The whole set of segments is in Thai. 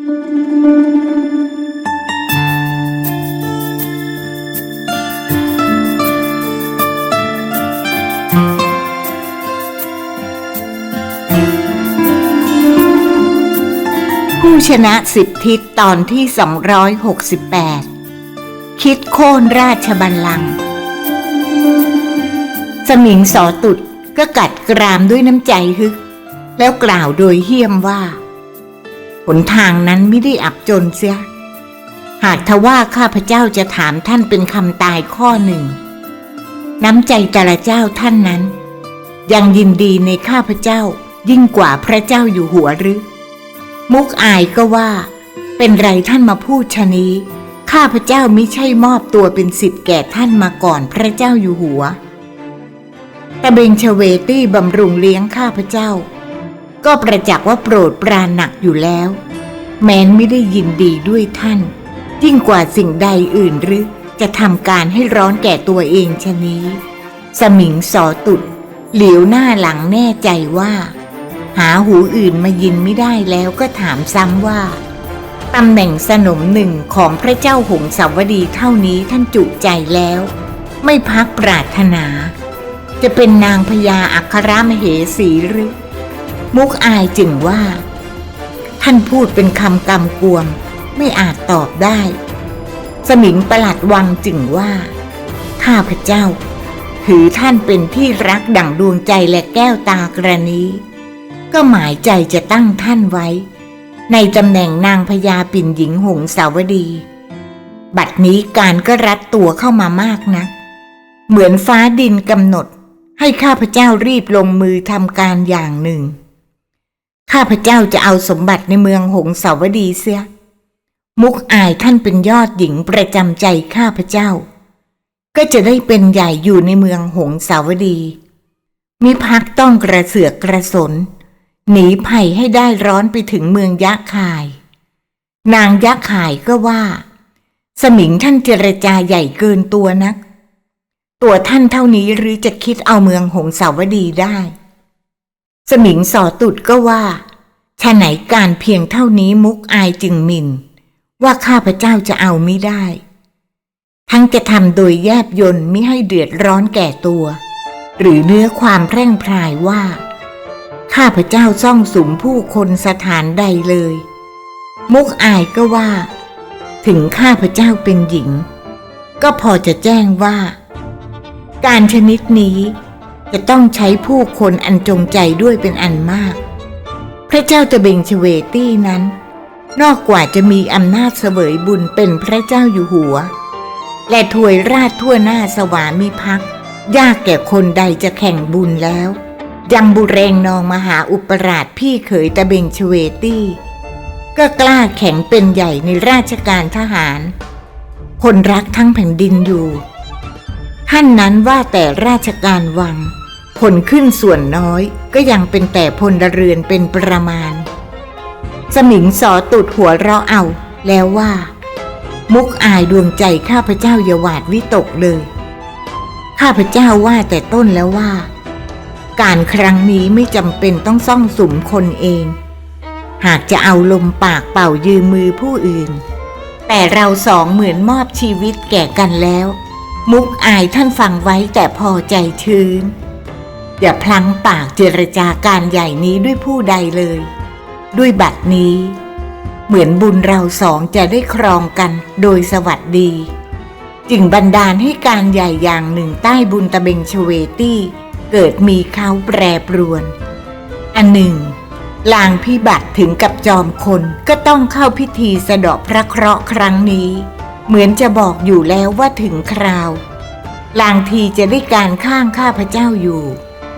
ผู้ชนะสิบทิศตอนที่ 268 คิดโค่นราชบัลลังก์สมิงสอตุดก็กัดกรามด้วยน้ำใจฮึก แล้วกล่าวโดยเฮี้ยมว่า นทางนั้นไม่ได้อับจนเสีย หากทว่าข้าพเจ้าจะถามท่านเป็นคำตายข้อหนึ่ง น้ำใจแต่ละเจ้าท่านนั้น ยังยินดีในข้าพเจ้ายิ่งกว่าพระเจ้าอยู่หัวหรือ มุกอายก็ว่า เป็นไรท่านมาพูดชะนี้ ข้าพเจ้ามิใช่มอบตัวเป็นสิทธิ์แก่ท่านมาก่อนพระเจ้าอยู่หัวแต่เบงชเวตี้บำรุงเลี้ยงข้าพเจ้า ก็ประจักษ์ว่าโปรดปราหนักอยู่แล้ว แม้นไม่ได้ยินดีด้วยท่าน ยิ่งกว่าสิ่งใดอื่นหรือจะทำการให้ร้อนแก่ตัวเองชะนี้ สมิงสอตุดเหลียวหน้าหลังแน่ใจว่า หาหูอื่นมายินไม่ได้แล้วก็ถามซ้ำว่าตำแหน่งสนมหนึ่งของพระเจ้าหงสาวดีเท่านี้ท่านจุใจแล้ว ไม่พักปรารถนา จะเป็นนางพญาอัครมเหสีหรือ มุกอายจึงว่า ท่านพูดเป็นคำกำกวม ไม่อาจตอบได้ สมิงประหลัดวังจึงว่า ข้าพเจ้า ถือท่านเป็นที่รักดั่งดวงใจและแก้วตากระนี้ ก็หมายใจจะตั้งท่านไว้ ในตำแหน่งนางพญาปิ่นหญิงหงสาวดี บัดนี้การก็รัดตัวเข้ามามากนะักเหมือนฟ้าดินกำหนดให้ข้าพเจ้ารีบลงมือทำการอย่างหนึ่ง ข้าพเจ้าจะเอาสมบัติในเมืองหงสาวดีเสีย มุกอายท่านเป็นยอดหญิงประจำใจข้าพเจ้า ก็จะได้เป็นใหญ่อยู่ในเมืองหงสาวดีมิพักต้องกระเสือกกระสน หนีภัยให้ได้ร้อนไปถึงเมืองยักษ์ขาย นางยักษ์ขายก็ว่า สมิงท่านเจรจาใหญ่เกินตัวนัก ตัวท่านเท่านี้หรือจะคิดเอาเมืองหงสาวดีได้ สมิงสอตุดก็ว่าชะไหนการเพียงเท่านี้มุกอายจึงหมินว่าข้าพเจ้าจะเอาไม่ได้ ทั้งจะทำโดยแยบยนต์มิให้เดือดร้อนแก่ตัว หรือเนื้อความแพร่งพรายว่า ข้าพเจ้าซ่องสุมผู้คนสถานใดเลย มุกอายก็ว่า ถึงข้าพเจ้าเป็นหญิง ก็พอจะแจ้งว่า การชนิดนี้ จะต้องใช้ผู้คนอันจงใจด้วยเป็นอันมาก พระเจ้าตะเบงชเวตี้นั้น นอกกว่าจะมีอำนาจเสวยบุญเป็นพระเจ้าอยู่หัว และถวยราชทั่วหน้าสวามิภักดิ์ยากแก่คนใดจะแข่งบุญแล้ว ยังบุเรงนองมหาอุปราชพี่เขยตะเบงชเวตี้ ก็กล้าแข็งเป็นใหญ่ในราชการทหาร คนรักทั้งแผ่นดินอยู่ ท่านนั้นว่าแต่ราชการวัง ผลขึ้นส่วนน้อยก็ยังเป็นแต่พลเรือนเป็นประมาณ สมิงสอตุดหัวเราะเอา แล้วว่า มุกอายดวงใจข้าพเจ้าอย่าหวาดวิตกเลย ข้าพเจ้าว่าแต่ต้นแล้วว่า การครั้งนี้ไม่จำเป็นต้องซ่องสุมคนเอง หากจะเอาลมปากเป่ายืมมือผู้อื่น แต่เราสองเหมือนมอบชีวิตแก่กันแล้ว มุกอายท่านฟังไว้แต่พอใจชื้น อย่าพลั้งปากเจรจาการใหญ่นี้ด้วยผู้ใดเลย ด้วยบัตรนี้ เหมือนบุญเราสองจะได้ครองกันโดยสวัสดี จึงบันดาลให้การใหญ่อย่างหนึ่งใต้บุญตะเบงชเวตี้ เกิดมีเขาแปรปรวน อันหนึ่งลางพิบัติถึงกับจอมคนก็ต้องเข้าพิธีสะเดาะพระเคราะห์ครั้งนี้ เหมือนจะบอกอยู่แล้วว่าถึงคราว ลางทีจะได้การข้างข้าพเจ้าอยู่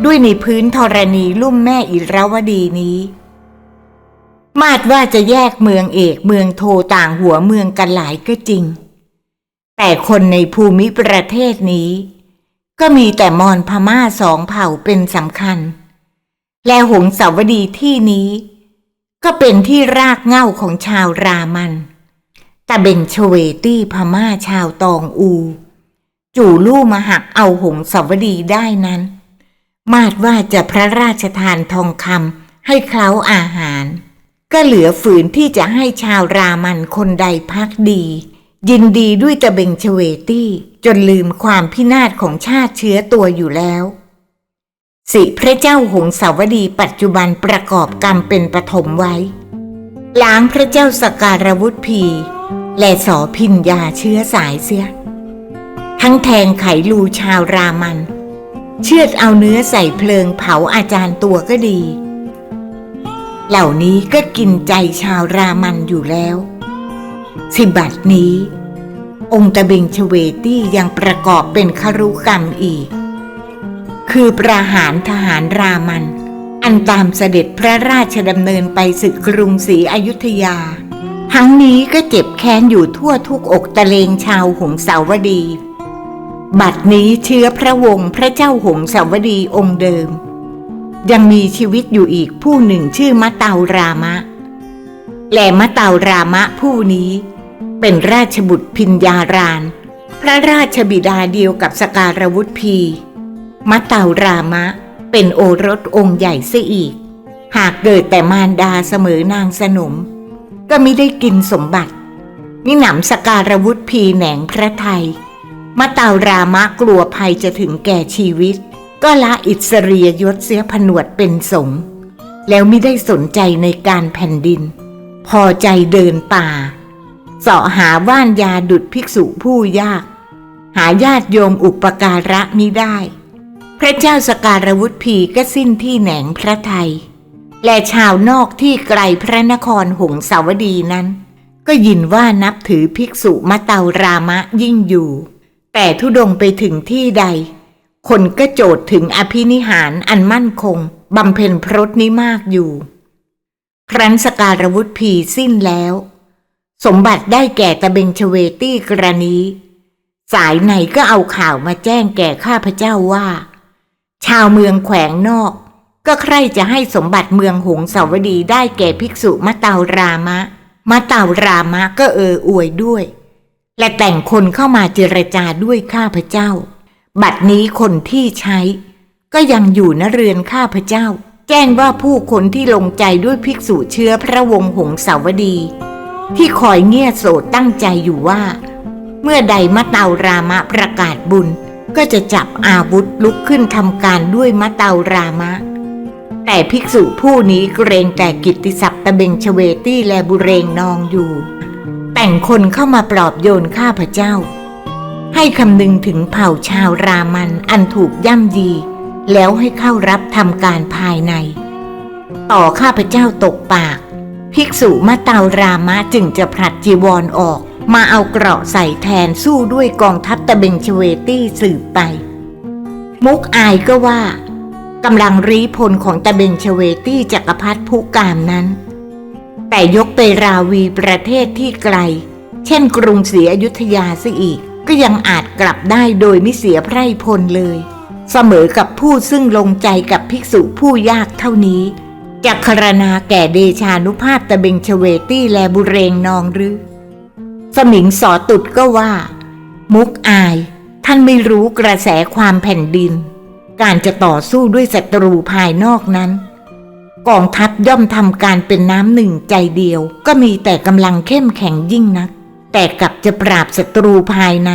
ด้วยในพื้นธรณีลุ่มแม่อิราวดีนี้ มาดว่าจะแยกเมืองเอกเมืองโทต่างหัวเมืองกันหลายก็จริง แต่คนในภูมิประเทศนี้ ก็มีแต่มอญพม่าสองเผ่าเป็นสำคัญ และหงสาวดีที่นี้ ก็เป็นที่รากเหง้าของชาวรามันแต่เบงชเวตี้พม่าชาวตองอู จู่ลู่มาหักเอาหงสาวดีได้นั้น มาดว่าจะพระราชทานทองคำให้เคล้าอาหาร ก็เหลือฝืนที่จะให้ชาวรามันคนใดพักดี ยินดีด้วยตะเบงเชเวตี้ จนลืมความพินาศของชาติเชื้อตัวอยู่แล้ว สิพระเจ้าหงสาวดีปัจจุบันประกอบกรรมเป็นปฐมไว้ ล้างพระเจ้าสการวุฒพีและสอพินยาเชื้อสายเสีย ทั้งแทงไขลูชาวรามัน เชือดเอาเนื้อใส่เพลิงเผาอาจารย์ตัวก็ดี เหล่านี้ก็กินใจชาวรามันอยู่แล้ว สิบัดนี้ องค์ตะเบงชเวตี้ยังประกอบเป็นคารุกรรมอีก คือประหารทหารรามัน อันตามเสด็จพระราชดำเนินไปศึกกรุงศรีอยุธยา ทั้งนี้ก็เจ็บแค้นอยู่ทั่วทุกอกตะเลงชาวหงสาวดี บัดนี้เชื้อพระวงศ์พระเจ้าหงสาวดีองค์เดิม ยังมีชีวิตอยู่อีกผู้หนึ่งชื่อมะเตารามะ และมะเตารามะผู้นี้ เป็นราชบุตรพิญญาราน พระราชบิดาเดียวกับสการวุฒพีมะเตารามะเป็นโอรสองค์ใหญ่เสียอีก หากเกิดแต่มารดาเสมอนางสนม ก็ไม่ได้กินสมบัติมิหนำสการวุฒพีแหนงพระไทย มะเตารามะกลัวภัยจะถึงแก่ชีวิต ก็ละอิสริยยศเสียผนวดเป็นสงฆ์แล้วไม่ได้สนใจในการแผ่นดิน พอใจเดินป่าเสาะหาว่านยาดุดภิกษุผู้ยาก หาญาติโยมอุปการะมิได้ พระเจ้าสการวุฒพีก็สิ้นที่แหนงพระไทย และชาวนอกที่ไกลพระนครหงสาวดีนั้น ก็ยินว่านับถือภิกษุมะเตารามะยิ่งอยู่ แต่ทุดงไปถึงที่ใด คนก็โจทย์ถึงอภินิหารอันมั่นคงบำเพ็ญพรตนี้มากอยู่ ครั้นสการวุฒพีสิ้นแล้ว สมบัติได้แก่ตะเบงชเวตี้กรณี สายไหนก็เอาข่าวมาแจ้งแก่ข้าพเจ้าว่า ชาวเมืองแขวงนอก ก็ใครจะให้สมบัติเมืองหงสาวดีได้แก่ภิกษุมะเตารามะมะเตารามะก็เอออวยด้วย และแต่งคนเข้ามาเจรจาด้วยข้าพเจ้า บัดนี้คนที่ใช้ ก็ยังอยู่ณเรือนข้าพเจ้า แจ้งว่าผู้คนที่ลงใจด้วยภิกษุเชื้อพระวงศ์หงสาวดี ที่คอยเงียโสดตั้งใจอยู่ว่า เมื่อใดมะเตารา มะประกาศบุญ ก็จะจับอาวุธลุกขึ้นทำการด้วยมะเตารามะ แต่ภิกษุผู้นี้เกรงแต่กิตติศัพท์ตะเบงชเวตี้และบุเรงนองอยู่ แต่งคนเข้ามาปลอบโยนข้าพเจ้า ให้คำนึงถึงเผ่าชาวรามันอันถูกย่ำยี แล้วให้เข้ารับทำการภายใน ต่อข้าพเจ้าตกปาก ภิกษุมาเตารามะจึงจะผลัดจีวรออกมาเอาเกราะใส่แทนสู้ด้วยกองทัพตะเบงชเวตี้สืบไป มุกอายก็ว่ากำลังรีพลของตะเบงชเวตี้จักรพรรดิผู้กามนั้น แต่ยกไปราวีประเทศที่ไกล เช่นกรุงศรีอยุธยาซะอีก ก็ยังอาจกลับได้โดยไม่เสียไพร่พลเลย เสมอกับผู้ซึ่งลงใจกับภิกษุผู้ยากเท่านี้จะคารนาแก่เดชานุภาพตะเบงชเวตี้และบุเรงนองหรือสมิงสอตุดก็ว่า มุกอาย ท่านไม่รู้กระแสความแผ่นดิน การจะต่อสู้ด้วยศัตรูภายนอกนั้น กองทัพย่อมทำการเป็นน้ำหนึ่งใจเดียว ก็มีแต่กำลังเข้มแข็งยิ่งนัก แต่กลับจะปราบศัตรูภายใน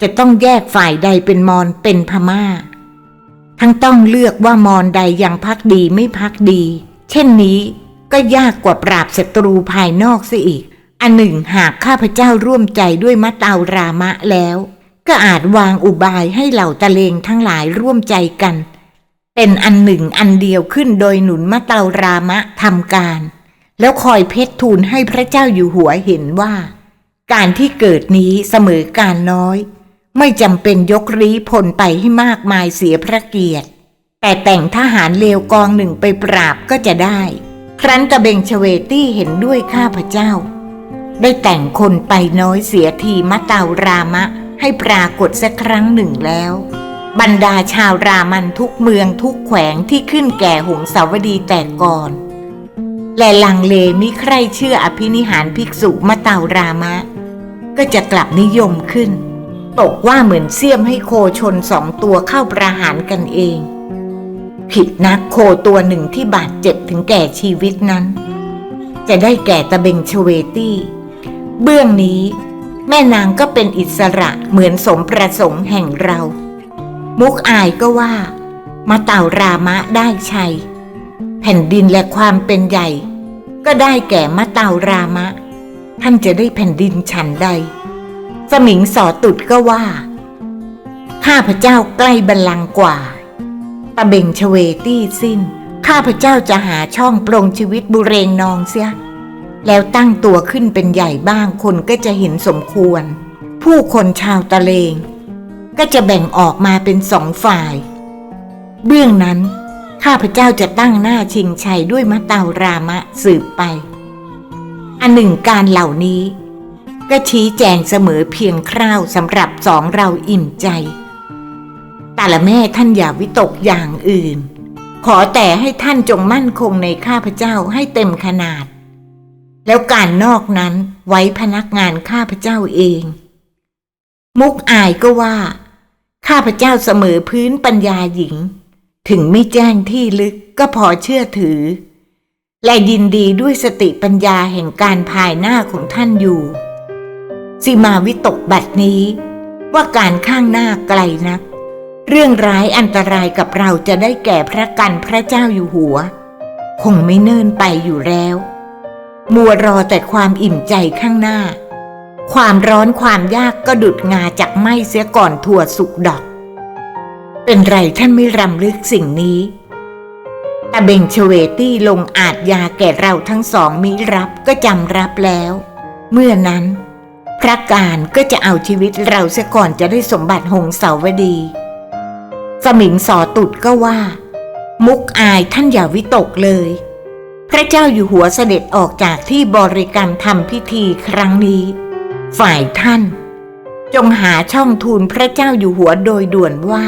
จะต้องแยกฝ่ายใดเป็นมอญเป็นพม่า ทั้งต้องเลือกว่ามอญใดยังพักดีไม่พักดี เช่นนี้ก็ยากกว่าปราบศัตรูภายนอกเสียอีก อันหนึ่งหากข้าพเจ้าร่วมใจด้วยมะเตารามะแล้ว ก็อาจวางอุบายให้เหล่าตะเลงทั้งหลายร่วมใจกัน เป็นอันหนึ่งอันเดียวขึ้นโดยหนุนมะเตารามะทำการ แล้วคอยเพชรทูลให้พระเจ้าอยู่หัวเห็นว่า การที่เกิดนี้เสมอการน้อย ไม่จำเป็นยกรีพลไปให้มากมายเสียพระเกียรติ แต่แต่งทหารเลวกองหนึ่งไปปราบก็จะได้ ครั้นตะเบงชเวตี้เห็นด้วยข้าพเจ้า ได้แต่งคนไปน้อยเสียทีมะเตารามะให้ปรากฏสักครั้งหนึ่งแล้ว บรรดาชาวรามันทุกเมืองทุกแขวงที่ขึ้นแก่หงสาวดีแต่ก่อน และลังเลมิใครเชื่ออภินิหารภิกษุมะเตารามะ ก็จะกลับนิยมขึ้น ตกว่าเหมือนเสี้ยมให้โคชนสองตัวเข้าประหารกันเอง ผิดนักโคตัวหนึ่งที่บาดเจ็บถึงแก่ชีวิตนั้น จะได้แก่ตะเบงชเวตี้ เบื้องนี้แม่นางก็เป็นอิสระเหมือนสมประสงค์แห่งเรา มุกอายก็ว่า มาเต่ารามะได้ชัย แผ่นดินและความเป็นใหญ่ ก็ได้แก่มะเต่ารามะ ท่านจะได้แผ่นดินฉันใด สมิงสอตุดก็ว่า ข้าพเจ้าใกล้บัลลังก์กว่าตะเบงชเวตี้สิ้น ข้าพเจ้าจะหาช่องปรงชีวิตบุเรงนองเสีย แล้วตั้งตัวขึ้นเป็นใหญ่บ้างคนก็จะเห็นสมควร ผู้คนชาวตะเลง ก็จะแบ่งออกมาเป็นสองฝ่าย เบื้องนั้น ข้าพเจ้าจะตั้งหน้าชิงชัยด้วยมะเตารามะสืบไป อันหนึ่งการเหล่านี้ ก็ชี้แจงเสมอเพียงคร่าวสำหรับสองเราอิ่มใจแต่ละแม่ท่านอย่าวิตกอย่างอื่น ขอแต่ให้ท่านจงมั่นคงในข้าพเจ้าให้เต็มขนาด แล้วการนอกนั้นไว้พนักงานข้าพเจ้าเอง มุกอายก็ว่า ข้าพเจ้าเสมอพื้นปัญญาหญิง ถึงไม่แจ้งที่ลึกก็พอเชื่อถือ และยินดีด้วยสติปัญญาแห่งการภายหน้าของท่านอยู่สิมาวิตกบัดนี้ ว่าการข้างหน้าไกลนัก เรื่องร้ายอันตรายกับเราจะได้แก่พระกันพระเจ้าอยู่หัว คงไม่เนิ่นไปอยู่แล้ว มัวรอแต่ความอิ่มใจข้างหน้า ความร้อนความยากก็ดุดงาจากไหมเสียก่อนถั่วสุกดอก เป็นไรท่านไม่รำลึกสิ่งนี้ตาเบงเชเวตี้ลงอาจยาแก่เราทั้งสองมิรับก็จำรับแล้ว เมื่อนั้น พระการก็จะเอาชีวิตเราเสียก่อนจะได้สมบัติหงสาวดี สมิงสอตุดก็ว่า มุกอายท่านอย่าวิตกเลย พระเจ้าอยู่หัวเสด็จออกจากที่บริกรรมทำพิธีครั้งนี้ ฝ่ายท่าน จงหาช่องทูลพระเจ้าอยู่หัวโดยด่วนว่า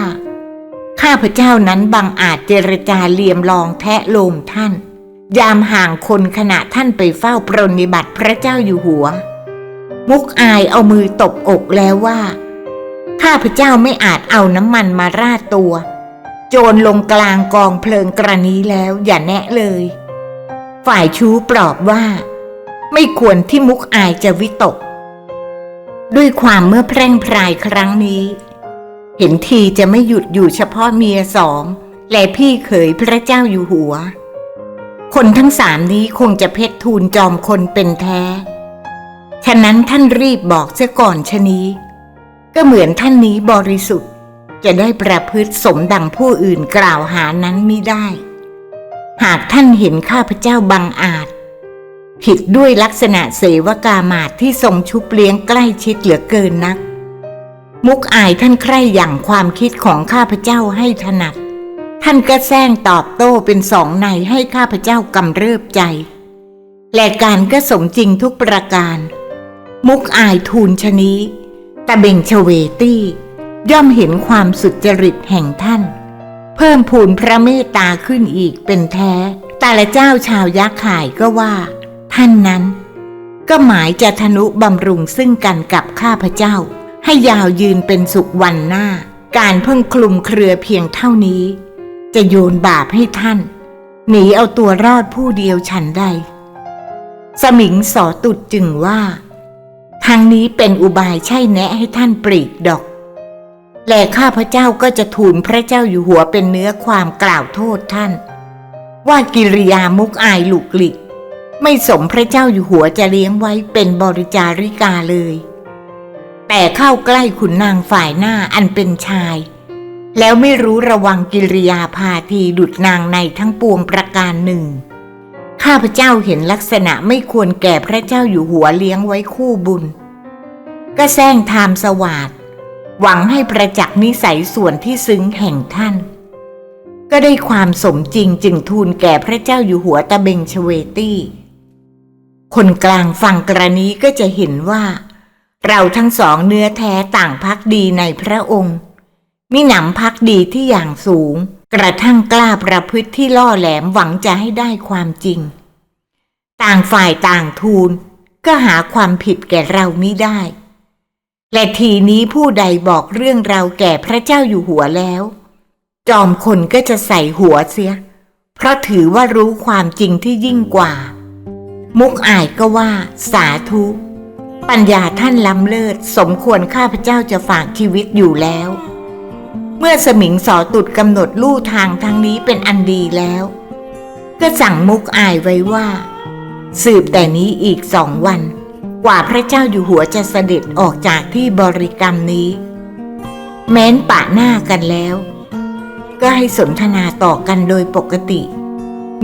ข้าพระเจ้านั้นบังอาจเจรจาเลียมลองแทะโลมท่าน ยามห่างคนขณะท่านไปเฝ้าปรนนิบัติพระเจ้าอยู่หัว มุกอายเอามือตบอกแล้วว่า ข้าพระเจ้าไม่อาจเอาน้ำมันมาราดตัว โจรลงกลางกองเพลิงกระนี้แล้วอย่าแนะเลย ฝ่ายชู้ปลอบว่า ไม่ควรที่มุกอายจะวิตก ด้วยความเมื่อแพร่งพรายครั้งนี้ เห็นทีจะไม่หยุดอยู่เฉพาะเมียสองและพี่เขยพระเจ้าอยู่หัว คนทั้งสามนี้คงจะเพชรทูลจอมคนเป็นแท้ ฉะนั้นท่านรีบบอกเสียก่อนชะนี้ ก็เหมือนท่านนี้บริสุทธิ์จะได้ประพฤติสมดังผู้อื่นกล่าวหานั้นไมิได้ หากท่านเห็นข้าพเจ้าบังอาจ ผิดด้วยลักษณะเสวกามาตที่ทรงชุบเลี้ยงใกล้ชิดเหลือเกินนัก มุกอายท่านใคร่อย่างความคิดของข้าพเจ้าให้ถนัด ท่านก็แซงตอบโต้เป็นสองในให้ข้าพเจ้ากำเริบใจ และการก็สมจริงทุกประการ มุกอายทูลชะนี้ตะเบงชเวตี้ ย่อมเห็นความสุจริตแห่งท่าน เพิ่มพูนพระเมตตาขึ้นอีกเป็นแท้ แต่ละเจ้าชาวยักษ์ข่ายก็ว่า ท่านนั้น ก็หมายจะทนุบำรุงซึ่งกันกับข้าพเจ้า ให้ยาวยืนเป็นสุขวันหน้า การเพิ่งคลุมเครือเพียงเท่านี้ จะโยนบาปให้ท่าน หนีเอาตัวรอดผู้เดียวฉันใด สมิงสอตุดจึงว่าทางนี้เป็นอุบายใช่แนะให้ท่านปรีกดอก และข้าพเจ้าก็จะทูลพระเจ้าอยู่หัวเป็นเนื้อความกล่าวโทษท่าน ว่ากิริยามุกอายหลุกหลิก ไม่สมพระเจ้าอยู่หัวจะเลี้ยงไว้เป็นบริจาริกาเลย แต่เข้าใกล้ขุนนางฝ่ายหน้าอันเป็นชาย แล้วไม่รู้ระวังกิริยาพาทีดุดนางในทั้งปวงประการหนึ่ง ข้าพเจ้าเห็นลักษณะไม่ควรแก่พระเจ้าอยู่หัวเลี้ยงไว้คู่บุญ ก็แซงทามสวาดหวังให้ประจักษ์นิสัยส่วนที่ซึ้งแห่งท่าน ก็ได้ความสมจริงจึงทูลแก่พระเจ้าอยู่หัวตะเบงชเวตี้ คนกลางฟังกรณีก็จะเห็นว่า เราทั้งสองเนื้อแท้ต่างพักดีในพระองค์ มิหนำพักดีที่อย่างสูง กระทั่งกล้าประพฤติที่ล่อแหลมหวังจะให้ได้ความจริง ต่างฝ่ายต่างทูลก็หาความผิดแก่เรามิได้ และทีนี้ผู้ใดบอกเรื่องเราแก่พระเจ้าอยู่หัวแล้ว จอมคนก็จะใส่หัวเสีย เพราะถือว่ารู้ความจริงที่ยิ่งกว่า มุกอายก็ว่าสาธุ ปัญญาท่านล้ำเลิศ สมควรข้าพเจ้าจะฝากชีวิตอยู่แล้ว เมื่อสมิงสอตุดกำหนดลู่ทางทางนี้เป็นอันดีแล้ว ก็สั่งมุกอายไว้ว่า สืบแต่นี้อีกสองวัน กว่าพระเจ้าอยู่หัวจะเสด็จออกจากที่บริกรรมนี้ แม้นปะหน้ากันแล้ว ก็ให้สนทนาต่อกันโดยปกติ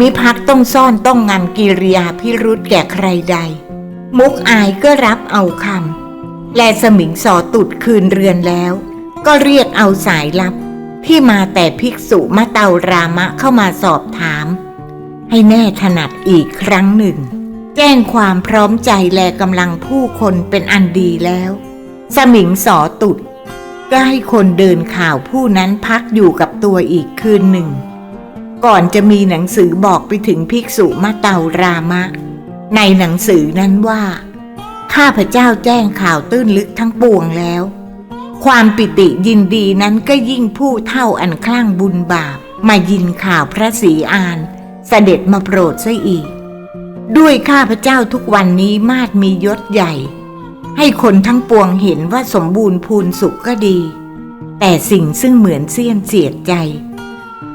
มิพักต้องซ่อนต้องงำกิริยาพิรุษแก่ใครใด มุกอายก็รับเอาคำและสมิงสอตุดคืนเรือนแล้ว ก็เรียกเอาสายลับ ที่มาแต่ภิกษุมาเตารามะเข้ามาสอบถาม ให้แน่ถนัดอีกครั้งหนึ่ง แจ้งความพร้อมใจแลกำลังผู้คนเป็นอันดีแล้ว สมิงสอตุดก็ให้คนเดินข่าวผู้นั้นพักอยู่กับตัวอีกคืนหนึ่ง ก่อนจะมีหนังสือบอกไปถึงภิกษุมาเตารามะ ในหนังสือนั้นว่า ข้าพเจ้าแจ้งข่าวตื้นลึกทั้งปวงแล้ว ความปิติยินดีนั้นก็ยิ่งผู้เท่าอันคลั่งบุญบาป มายินข่าวพระศรีอาน เสด็จมาโปรดซะอีก ด้วยข้าพเจ้าทุกวันนี้มาดมียศใหญ่ ให้คนทั้งปวงเห็นว่าสมบูรณ์พูนสุขก็ดี แต่สิ่งซึ่งเหมือนเสี้ยนเสียดใจ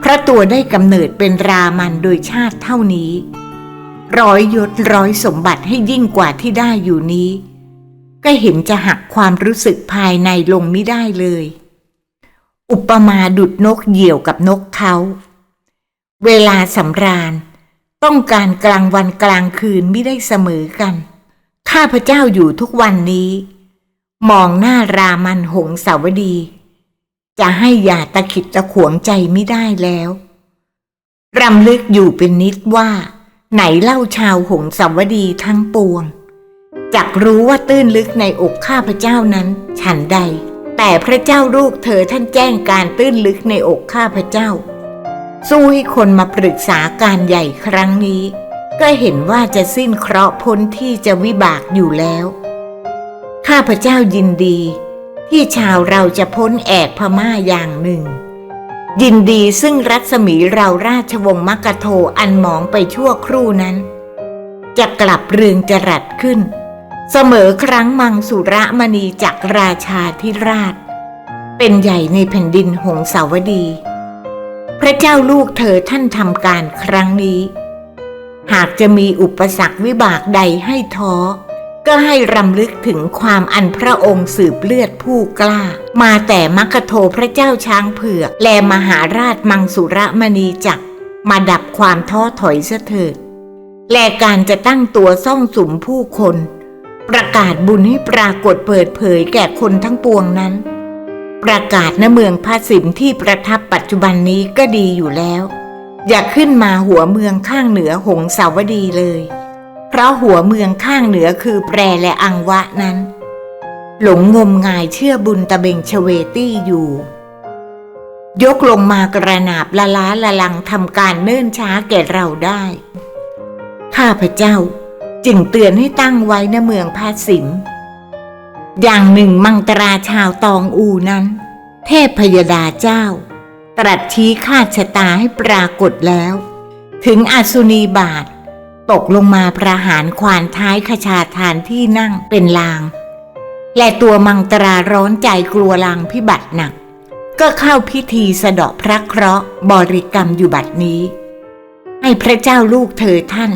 ระตัวได้กำเนิดเป็นรามันโดยชาติเท่านี้ ร้อยยศร้อยสมบัติให้ยิ่งกว่าที่ได้อยู่นี้ ก็เห็นจะหักความรู้สึกภายในลงไม่ได้เลย อุปมาดุดนกเหยี่ยวกับนกเขา เวลาสำราญต้องการกลางวันกลางคืนไม่ได้เสมอกัน ข้าพเจ้าอยู่ทุกวันนี้ มองหน้ารามันหงสาวดี จะให้อย่าตะขิดตะขวงใจไม่ได้แล้วรำลึกอยู่เป็นนิดว่า ไหนเล่าชาวหงสาวดีทั้งปวงจักรู้ว่าตื้นลึกในอกข้าพเจ้านั้น ฉันใด แต่พระเจ้าลูกเธอท่านแจ้งการตื้นลึกในอกข้าพเจ้า สู้ให้คนมาปรึกษาการใหญ่ครั้งนี้ ก็เห็นว่าจะสิ้นเคราะห์พ้นที่จะวิบากอยู่แล้ว ข้าพเจ้ายินดี ที่ชาวเราจะพ้นแอกพม่าอย่างหนึ่ง ยินดีซึ่งรัศมีเราราชวงศ์มกกะโทอันหมองไปชั่วครู่นั้น จะกลับเรืองจรัสขึ้น เสมอครั้งมังสุระมณีจากรราชาธิราช เป็นใหญ่ในแผ่นดินหงสาวดี พระเจ้าลูกเธอท่านทำการครั้งนี้ หากจะมีอุปสรรควิบากใดให้ท้อ ก็ให้รำลึกถึงความอันพระองค์สืบเลือดผู้กล้า มาแต่มัคโทพระเจ้าช้างเผือก และมหาราชมังสุรมณีจักรมาดับความท้อถอยเสถิดและการจะตั้งตัวซ่องสุมผู้คน ประกาศบุญให้ปรากฏเปิดเผยแก่คนทั้งปวงนั้น ประกาศณเมืองพาสิมที่ประทับปัจจุบันนี้ก็ดีอยู่แล้ว อย่าขึ้นมาหัวเมืองข้างเหนือหงสาวดีเลย เพราะหัวเมืองข้างเหนือคือแปรและอังวะนั้น หลงงมงายเชื่อบุญตะเบงชเวตี้อยู่ ยกลงมากระนาบละล้าละลังทำการเนิ่นช้าแก่เราได้ ข้าพเจ้าจึงเตือนให้ตั้งไว้ณเมืองพาสิมอย่างหนึ่งมังตราชาวตองอูนั้น เทพพยดาเจ้า ตรัสชี้คาดชะตาให้ปรากฏแล้ว ถึงอสุนีบาท ตกลงมาประหารควานท้ายขชาทานที่นั่งเป็นลาง และตัวมังตราร้อนใจกลัวลางพิบัติหนัก ก็เข้าพิธีสะเดาะพระเคราะห์บริกรรมอยู่บัดนี้ ให้พระเจ้าลูกเธอท่าน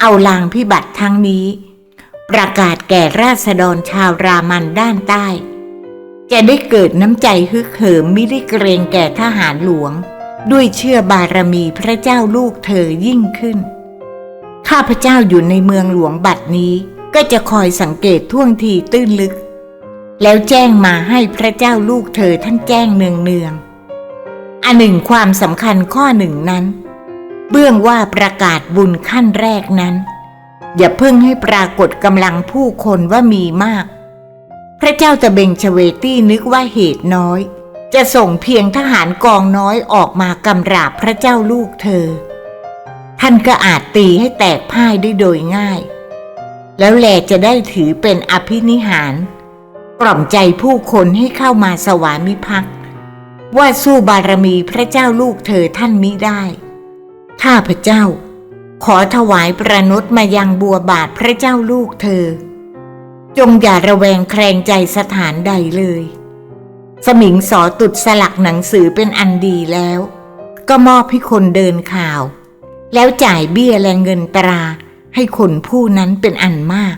เอาลางพิบัติทั้งนี้ ประกาศแก่ราษฎรชาวรามันด้านใต้ จะได้เกิดน้ำใจฮึกเหิมมิได้เกรงแก่ทหารหลวง ด้วยเชื่อบารมีพระเจ้าลูกเธอยิ่งขึ้น ข้าพเจ้าอยู่ในเมืองหลวงบัดนี้ ก็จะคอยสังเกตท่วงทีตื้นลึก แล้วแจ้งมาให้พระเจ้าลูกเธอท่านแจ้งเนืองเนืองอันหนึ่งความสำคัญข้อหนึ่งนั้น เบื้องว่าประกาศบุญขั้นแรกนั้น อย่าเพิ่งให้ปรากฏกำลังผู้คนว่ามีมาก พระเจ้าตะเบงชเวตี้นึกว่าเหตุน้อย จะส่งเพียงทหารกองน้อยออกมากำราบพระเจ้าลูกเธอ ท่านก็อาจตีให้แตกพ่ายได้โดยง่าย แล้วแลจะได้ถือเป็นอภินิหาร กล่อมใจผู้คนให้เข้ามาสวามิภักดิ์ว่าสู้บารมีพระเจ้าลูกเธอท่านมิได้ ข้าพระเจ้า ขอถวายประนตมายังบัวบาทพระเจ้าลูกเธอ จงอย่าระแวงแคลงใจสถานใดเลย สมิงสอตุดสลักหนังสือเป็นอันดีแล้ว ก็มอบให้คนเดินข่าว แล้วจ่ายเบี้ยและเงินตราให้คนผู้นั้นเป็นอันมาก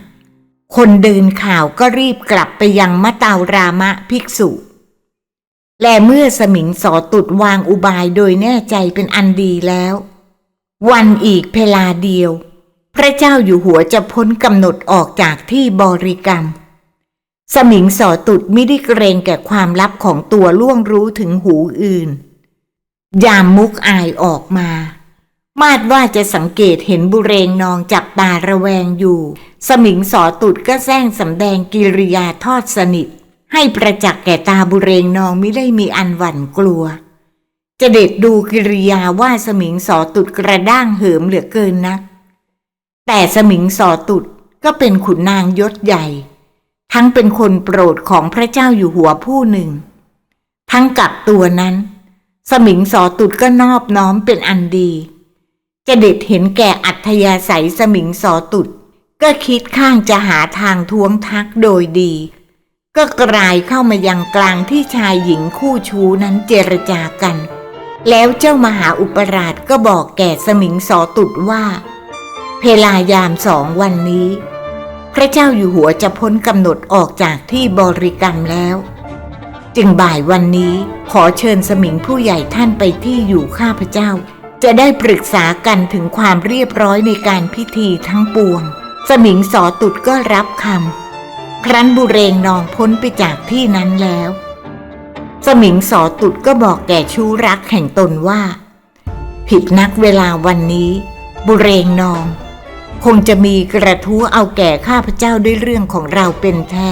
คนเดินข่าวก็รีบกลับไปยังมะตารามะภิกษุ และเมื่อสมิงสอตุดวางอุบายโดยแน่ใจเป็นอันดีแล้ว วันอีกเพลาเดียว พระเจ้าอยู่หัวจะพ้นกำหนดออกจากที่บริกรรม สมิงสอตุดไม่ได้เกรงแก่ความลับของตัวล่วงรู้ถึงหูอื่น ยามมุกอายออกมา มาดว่าจะสังเกตเห็นบุเรงนองจับตาระแวงอยู่ สมิงสอตุดก็แซงสำแดงกิริยาทอดสนิท ให้ประจักษ์แก่ตาบุเรงนองไม่ได้มีอันหวั่นกลัวจะเด็ดดูกิริยาว่าสมิงสอตุดกระด้างเหิมเหลือเกินนัก แต่สมิงสอตุดก็เป็นขุนนางยศใหญ่ ทั้งเป็นคนโปรดของพระเจ้าอยู่หัวผู้หนึ่ง ทั้งกับตัวนั้น สมิงสอตุดก็นอบน้อมเป็นอันดี จะเด็ดเห็นแก่อัธยาศัยสมิงสอตุด ก็คิดข้างจะหาทางท้วงทักโดยดี ก็กลายเข้ามายังกลางที่ชายหญิงคู่ชู้นั้นเจรจากัน แล้วเจ้ามหาอุปราชก็บอกแก่สมิงสอตุดว่า เพลายามสองวันนี้ พระเจ้าอยู่หัวจะพ้นกำหนดออกจากที่บริกรรมแล้วจึงบ่ายวันนี้ขอเชิญสมิงผู้ใหญ่ท่านไปที่อยู่ข้าพเจ้า จะได้ปรึกษากันถึงความเรียบร้อยในการพิธีทั้งปวง สมิงสอตุดก็รับคำครั้นบุเรงนองพ้นไปจากที่นั้นแล้ว สมิงสอตุดก็บอกแก่ชู้รักแห่งตนว่า ผิดนักเวลาวันนี้ บุเรงนอง คงจะมีกระทู้เอาแก่ข้าพเจ้าด้วยเรื่องของเราเป็นแท้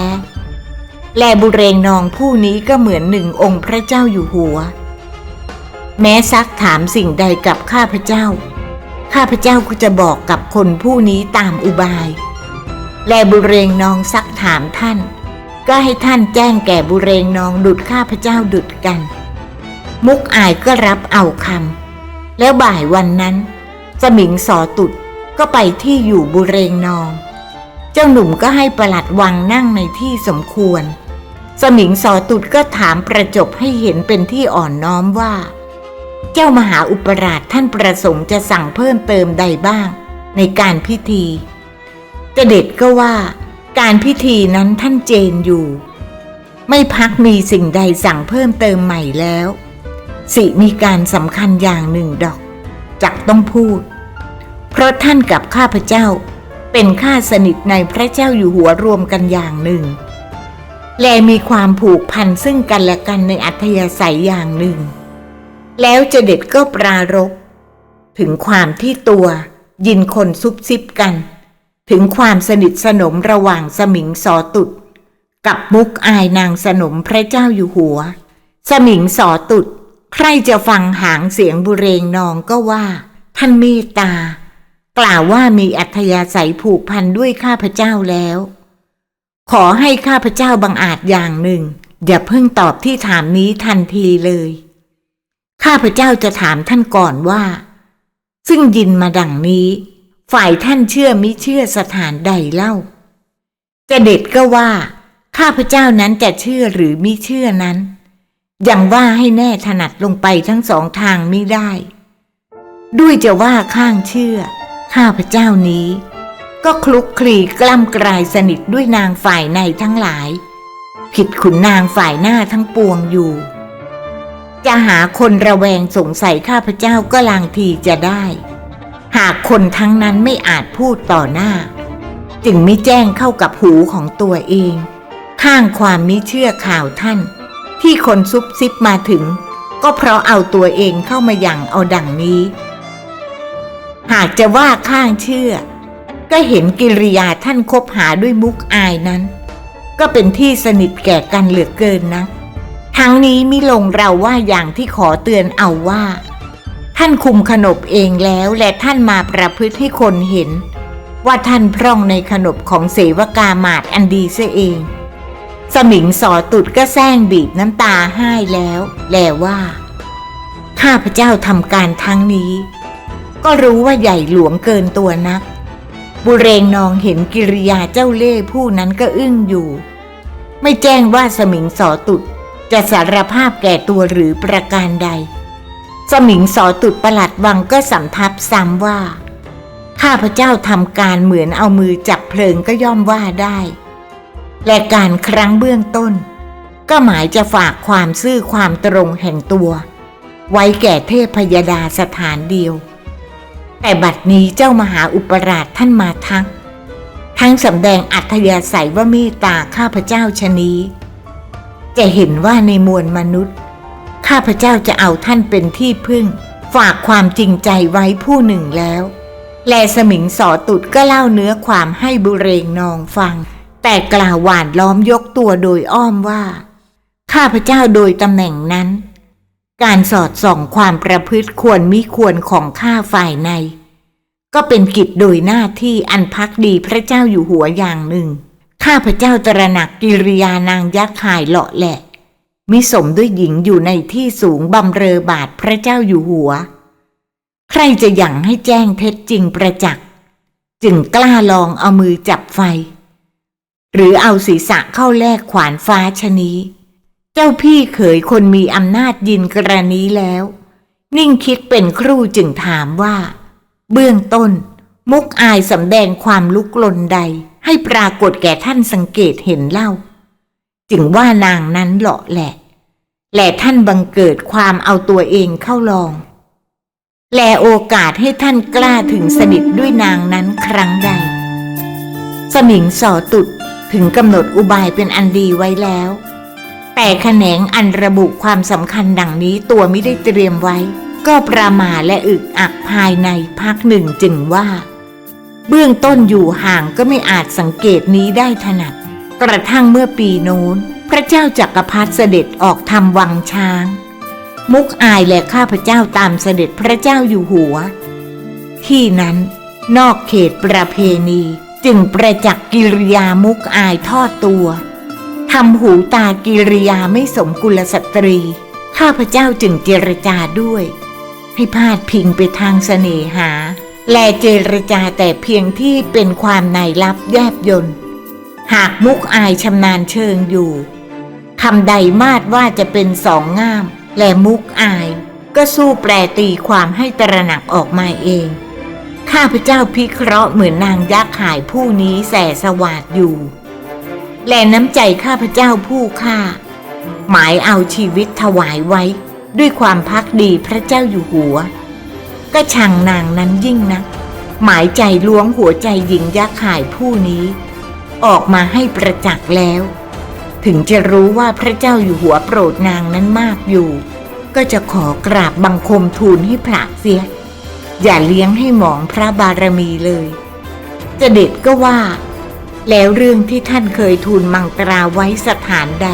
และบุเรงนองผู้นี้ก็เหมือนหนึ่งองค์พระเจ้าอยู่หัว แม้ซักถามสิ่งใดกับข้าพเจ้า ข้าพเจ้าก็จะบอกกับคนผู้นี้ตามอุบาย และบุเรงนองซักถามท่าน ก็ให้ท่านแจ้งแก่บุเรงนองดุดข้าพเจ้าดุดกัน มุกอายก็รับเอาคำแล้วบ่ายวันนั้น สมิงสอตุดก็ไปที่อยู่บุเรงนอง เจ้าหนุ่มก็ให้ประหลัดวังนั่งในที่สมควร สมิงสอตุดก็ถามประจบให้เห็นเป็นที่อ่อนน้อมว่า เจ้ามหาอุปราชท่านประสงค์จะสั่งเพิ่มเติมใดบ้าง ในการพิธีจะเด็ดก็ว่า การพิธีนั้นท่านเจนอยู่ ไม่พักมีสิ่งใดสั่งเพิ่มเติมใหม่แล้ว สิมีการสำคัญอย่างหนึ่งดอกจักต้องพูด เพราะท่านกับข้าพเจ้าเป็นข้าสนิทในพระเจ้าอยู่หัวรวมกันอย่างหนึ่ง และมีความผูกพันซึ่งกันและกันในอัธยาศัยอย่างหนึ่ง แล้วจะเด็ดก็ปรารบถึงความที่ตัว ยินคนซุบซิบกัน ถึงความสนิทสนมระหว่างสมิงสอตุดกับมุกอายนางสนมพระเจ้าอยู่หัว สมิงสอตุดใครจะฟังหางเสียงบุเรงนองก็ว่า ท่านเมตตา กล่าวว่ามีอัธยาศัยผูกพันด้วยข้าพเจ้าแล้ว ขอให้ข้าพเจ้าบังอาจอย่างหนึ่ง อย่าเพิ่งตอบที่ถามนี้ทันทีเลย ข้าพเจ้าจะถามท่านก่อนว่า ซึ่งยินมาดังนี้ ฝ่ายท่านเชื่อมิเชื่อสถานใดเล่า จะเด็ดก็ว่า ข้าพเจ้านั้นจะเชื่อหรือมิเชื่อนั้น อยังว่าให้แน่ถนัดลงไปทั้งสองทางไม่ได้ ด้วยจะว่าข้างเชื่อ ข้าพเจ้านี้ ก็คลุกคลีกล้ำกลายสนิทด้วยนางฝ่ายในทั้งหลาย ผิดขุนนางฝ่ายหน้าทั้งปวงอยู่ จะหาคนระแวงสงสัยข้าพเจ้าก็ลางทีจะได้ หากคนทั้งนั้นไม่อาจพูดต่อหน้า จึงไม่แจ้งเข้ากับหูของตัวเอง ข้างความมิเชื่อข่าวท่าน ที่คนซุบซิบมาถึง ก็เพราะเอาตัวเองเข้ามาอย่างเอาดังนี้ หากจะว่าข้างเชื่อ ก็เห็นกิริยาท่านคบหาด้วยมุกอายนั้น ก็เป็นที่สนิทแก่กันเหลือเกินนะ ทั้งนี้มิลงเราว่าอย่างที่ขอเตือนเอาว่า ท่านคุมขนบเองแล้วและท่านมาประพฤติให้คนเห็น ว่าท่านพร่องในขนบของเสวกามาดอันดีเสียเอง สมิงสอตุดก็แซงบีบน้ำตาให้แล้ว แลว่า ข้าพเจ้าทำการทั้งนี้ ก็รู้ว่าใหญ่หลวงเกินตัวนัก บุเรงนองเห็นกิริยาเจ้าเล่ห์ผู้นั้นก็อึ้งอยู่ ไม่แจ้งว่าสมิงสอตุด จะสารภาพแก่ตัวหรือประการใด สมิงสอตุดประหลัดวังก็สำทับซ้ำว่า ข้าพเจ้าทำการเหมือนเอามือจับเพลิงก็ย่อมว่าได้ และการครั้งเบื้องต้น ก็หมายจะฝากความซื่อความตรงแห่งตัว ไว้แก่เทพพยดาสถานเดียว แต่บัดนี้เจ้ามหาอุปราชท่านมาทัก ทั้งสำแดงอัธยาศัยว่าเมตตาข้าพเจ้าชนี้ จะเห็นว่าในมวลมนุษย์ ข้าพเจ้าจะเอาท่านเป็นที่พึ่ง ฝากความจริงใจไว้ผู้หนึ่งแล้ว แลสมิงสอตุดก็เล่าเนื้อความให้บุเรงนองฟัง แต่กล่าวหวานล้อมยกตัวโดยอ้อมว่า ข้าพเจ้าโดยตำแหน่งนั้น การสอดส่องความประพฤติควรมิควรของข้าฝ่ายใน ก็เป็นกิจโดยหน้าที่อันพักดีพระเจ้าอยู่หัวอย่างหนึ่ง ข้าพเจ้าตระหนักกิริยานางยักษ์ขายเหลาะแหละ มิสมด้วยหญิงอยู่ในที่สูงบำเรอบาทพระเจ้าอยู่หัว ใครจะหยั่งให้แจ้งเท็จจริงประจักษ์จึงกล้าลองเอามือจับไฟ หรือเอาศีรษะเข้าแลกขวานฟ้าชนี้ เจ้าพี่เขยคนมีอำนาจยินกรณีแล้ว นิ่งคิดเป็นครู่จึงถามว่า เบื้องต้น มุกอายสำแดงความลุกลนใด ให้ปรากฏแก่ท่านสังเกตเห็นเล่า จึงว่านางนั้นเหลาะแหละ และท่านบังเกิดความเอาตัวเองเข้าลอง แลโอกาสให้ท่านกล้าถึงสนิทด้วยนางนั้นครั้งใด สมิงสอตุดถึงกำหนดอุบายเป็นอันดีไว้แล้ว แต่แขนงอันระบุความสำคัญดังนี้ตัวไม่ได้เตรียมไว้ ก็ประมาและอึกอักภายในพักหนึ่งจึงว่า เบื้องต้นอยู่ห่างก็ไม่อาจสังเกตนี้ได้ถนัด กระทั่งเมื่อปีโน้น พระเจ้าจักรพรรดิเสด็จออกทำวังช้าง มุกอายและข้าพเจ้าตามเสด็จพระเจ้าอยู่หัว ที่นั้นนอกเขตประเพณี จึงประจักษ์กิริยามุกอายทอดตัวทำหูตากิริยาไม่สมกุลสตรี ข้าพเจ้าจึงเจรจาด้วย ให้พาดพิงไปทางเสน่หา และเจรจาแต่เพียงที่เป็นความในลับแยบยนต์หากมุกอายชำนาญเชิงอยู่คำใดมาดว่าจะเป็นสองง่าม และมุกอาย ก็สู้แปลตีความให้ตระหนักออกมาเอง ข้าพเจ้าพิเคราะห์เหมือนนางยักษ์ขายผู้นี้แสสวาดอยู่ และน้ำใจข้าพเจ้าผู้ฆ่า หมายเอาชีวิตถวายไว้ ด้วยความพักดีพระเจ้าอยู่หัว ก็ช่างนางนั้นยิ่งนักหมายใจล้วงหัวใจหญิงยักษ์ขายผู้นี้ ออกมาให้ประจักษ์แล้ว ถึงจะรู้ว่าพระเจ้าอยู่หัวโปรดนางนั้นมากอยู่ ก็จะขอกราบบังคมทูลให้พระเสีย อย่าเลี้ยงให้หมองพระบารมีเลยจะเด็ดก็ว่า แล้วเรื่องที่ท่านเคยทูลมังตราไว้สถานใด